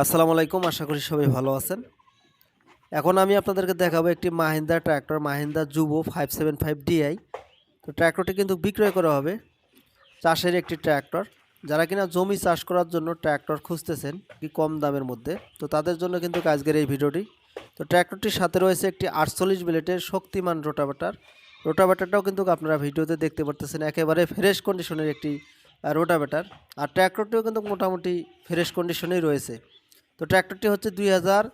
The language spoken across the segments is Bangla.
আসসালামু আলাইকুম, আশা করি সবাই ভালো আছেন। এখন আমি আপনাদেরকে দেখাবো একটি মাহিন্দা ট্র্যাক্টর মাহিন্দা জুবো ফাইভ সেভেন ফাইভ ডিআই। তো ট্র্যাক্টরটি কিন্তু বিক্রয় করা হবে চাষের একটি ট্র্যাক্টর। যারা কিনা জমি চাষ করার জন্য ট্র্যাক্টর খুঁজতেছেন কি কম দামের মধ্যে, তো তাদের জন্য কিন্তু আজকের এই ভিডিওটি। তো ট্র্যাক্টরটির সাথে রয়েছে একটি আটচল্লিশ মিনিটের শক্তিমান রোটাভেটার। রোটাভেটারটাও কিন্তু আপনারা ভিডিওতে দেখতে পারতেছেন, একেবারে ফ্রেশ কন্ডিশনের একটি রোটাভেটার। আর ট্র্যাক্টরটিও কিন্তু মোটামুটি ফ্রেশ কন্ডিশনেই রয়েছে। তো ট্র্যাক্টরটি হচ্ছে দুই হাজার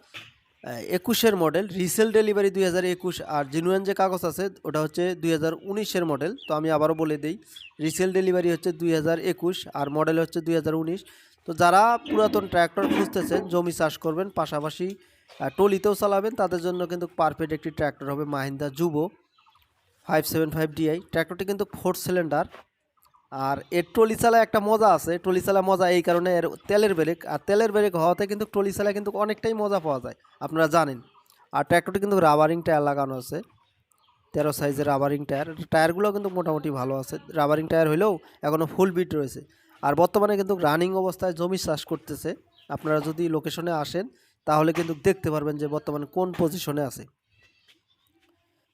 একুশের মডেল, রিসেল ডেলিভারি দুই হাজার একুশ আর জিনুয়ান যে কাগজ আছে, ওটা হচ্ছে দুই হাজার উনিশের মডেল। তো আমি আবারও বলে দিই, রিসেল ডেলিভারি হচ্ছে দুই হাজার একুশ আর মডেল হচ্ছে দুই হাজার উনিশ। তো যারা পুরাতন ট্র্যাক্টর খুঁজতেছেন, জমি চাষ করবেন, পাশাপাশি টলিতেও চালাবেন, তাদের জন্য কিন্তু পারফেক্ট একটি ট্র্যাক্টর হবে Mahindra Yuvo five seven five DI ট্র্যাক্টরটি কিন্তু ফোর সিলিন্ডার আর এর ট্রলি চালায় একটা মজা আছে। ট্রলি চালা মজা এই কারণে এর তেলের ব্রেক, আর তেলের ব্রেক হওয়াতে কিন্তু ট্রলি চালায় কিন্তু অনেকটাই মজা পাওয়া যায়, আপনারা জানেন। আর ট্র্যাক্টরটি কিন্তু রাবারিং টায়ার লাগানো আছে, তেরো সাইজের রাবারিং টায়ার। টায়ারগুলো কিন্তু মোটামুটি ভালো আছে, রাবারিং টায়ার হলেও এখনও ফুল বিট রয়েছে। আর বর্তমানে কিন্তু রানিং অবস্থায় জমি চাষ করতেছে, আপনারা যদি লোকেশনে আসেন, তাহলে কিন্তু দেখতে পারবেন যে বর্তমানে কোন পজিশনে আছে।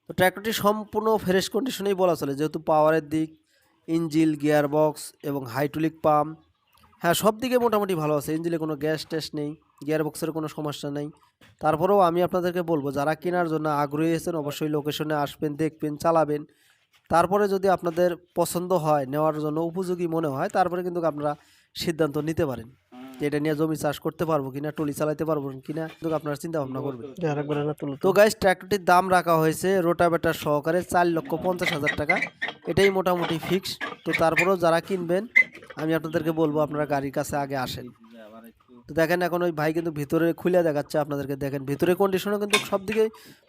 তো ট্র্যাক্টরটি সম্পূর্ণ ফ্রেশ কন্ডিশনেই বলা চলে, যেহেতু পাওয়ারের দিক ইঞ্জিল গিয়ার বক্স এবং হাইড্রোলিক পাম্প। হ্যাঁ সব দিকে মোটামুটি ভালো আছে। ইঞ্জিলে কোনো গ্যাস ট্যাস নেই গিয়ার বক্সের কোনো সমস্যা নেই। তারপরেও আমি আপনাদেরকে বলব যারা কেনার জন্য আগ্রহী আছেন অবশ্যই লোকেশনে আসবেন দেখবেন চালাবেন। তারপরে যদি আপনাদের পছন্দ হয় নেওয়ার জন্য উপযোগী মনে হয় তারপরে কিন্তু আপনারা সিদ্ধান্ত নিতে পারেন এটা নিয়ে জমি চাষ করতে পারব কিনা টলি চালাতে পারব কিনা কিন্তু আপনারা চিন্তা ভাবনা করবেন তো গাইস ট্র্যাক্টরটির দাম রাখা হয়েছে রোটাভেটার সহকারে চার লক্ষ পঞ্চাশ হাজার টাকা। এটাই মোটামুটি ফিক্স তো তারপরেও যারা কিনবেন আমি আপনাদেরকে বলব আপনারা গাড়ির কাছে আগে আসেন। তো দেখেন এখন ওই ভাই কিন্তু ভিতরে খুলে দেখাচ্ছে আপনাদেরকে। দেখেন ভিতরে কন্ডিশনও কিন্তু সব দিকে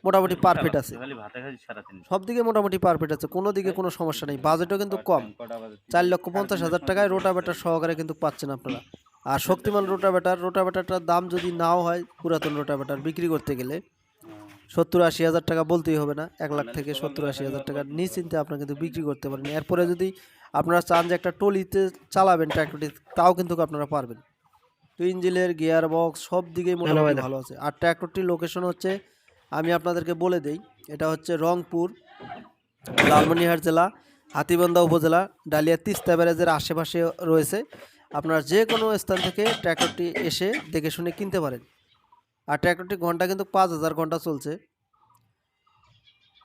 মোটামুটি পারফেক্ট আছে। সব দিকে মোটামুটি পারফেক্ট আছে কোনো দিকে কোনো সমস্যা নেই। বাজেটও কিন্তু কম। চার লক্ষ পঞ্চাশ হাজার টাকায় রোটাভেটার সহকারে কিন্তু পাচ্ছেন আপনারা। আর শক্তিমান রোটাভেটার রোটাভেটারটার দাম যদি নাও হয় পুরাতন রোটাভেটার বিক্রি করতে গেলে সত্তর আশি হাজার টাকা বলতেই হবে না এক লাখ থেকে সত্তর আশি হাজার টাকা নিশ্চিন্তে আপনারা কিন্তু বিক্রি করতে পারেন। এরপরে যদি আপনারা চান যে একটা টলিতে চালাবেন ট্র্যাক্টরটি তাও কিন্তু আপনারা পারবেন। তো ইঞ্জিনের গিয়ার বক্স সব দিকেই মোটামুটি ভালো আছে। আর ট্র্যাক্টরটির লোকেশন হচ্ছে আমি আপনাদেরকে বলে দেই এটা হচ্ছে রংপুর লালমনিরহাট জেলা হাতিবান্ধা উপজেলা ডালিয়া তিস্তা ব্যারেজের আশেপাশে রয়েছে। আপনারা যে কোনো স্থান থেকে ট্র্যাক্টরটি এসে দেখে শুনে কিনতে পারেন। আর ট্র্যাক্টরটি ঘণ্টা কিন্তু পাঁচ হাজার ঘণ্টা চলছে।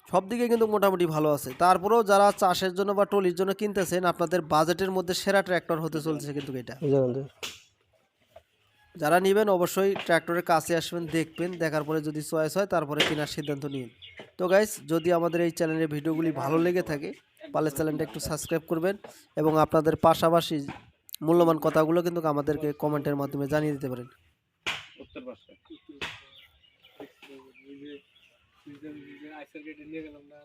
সব দিকে কিন্তু মোটামুটি ভালো আছে। তারপরেও যারা চাষের জন্য বা টলির জন্য কিনতেছেন আপনাদের বাজেটের মধ্যে সেরা ট্র্যাক্টর হতে চলছে কিন্তু এটা। যারা নেবেন অবশ্যই ট্র্যাক্টরের কাছে আসবেন দেখবেন দেখার পরে যদি চয়েস হয় তারপরে কেনার সিদ্ধান্ত নিন। তো গাইস যদি আমাদের এই চ্যানেলের ভিডিওগুলি ভালো লেগে থাকে তাহলে চ্যানেলটা একটু সাবস্ক্রাইব করবেন এবং আপনাদের পাশাপাশি মূল্যবান কথাগুলো কিন্তু আমাদেরকে কমেন্টের মাধ্যমে জানিয়ে দিতে পারেন। আইসার গেটে নিয়ে গেলাম না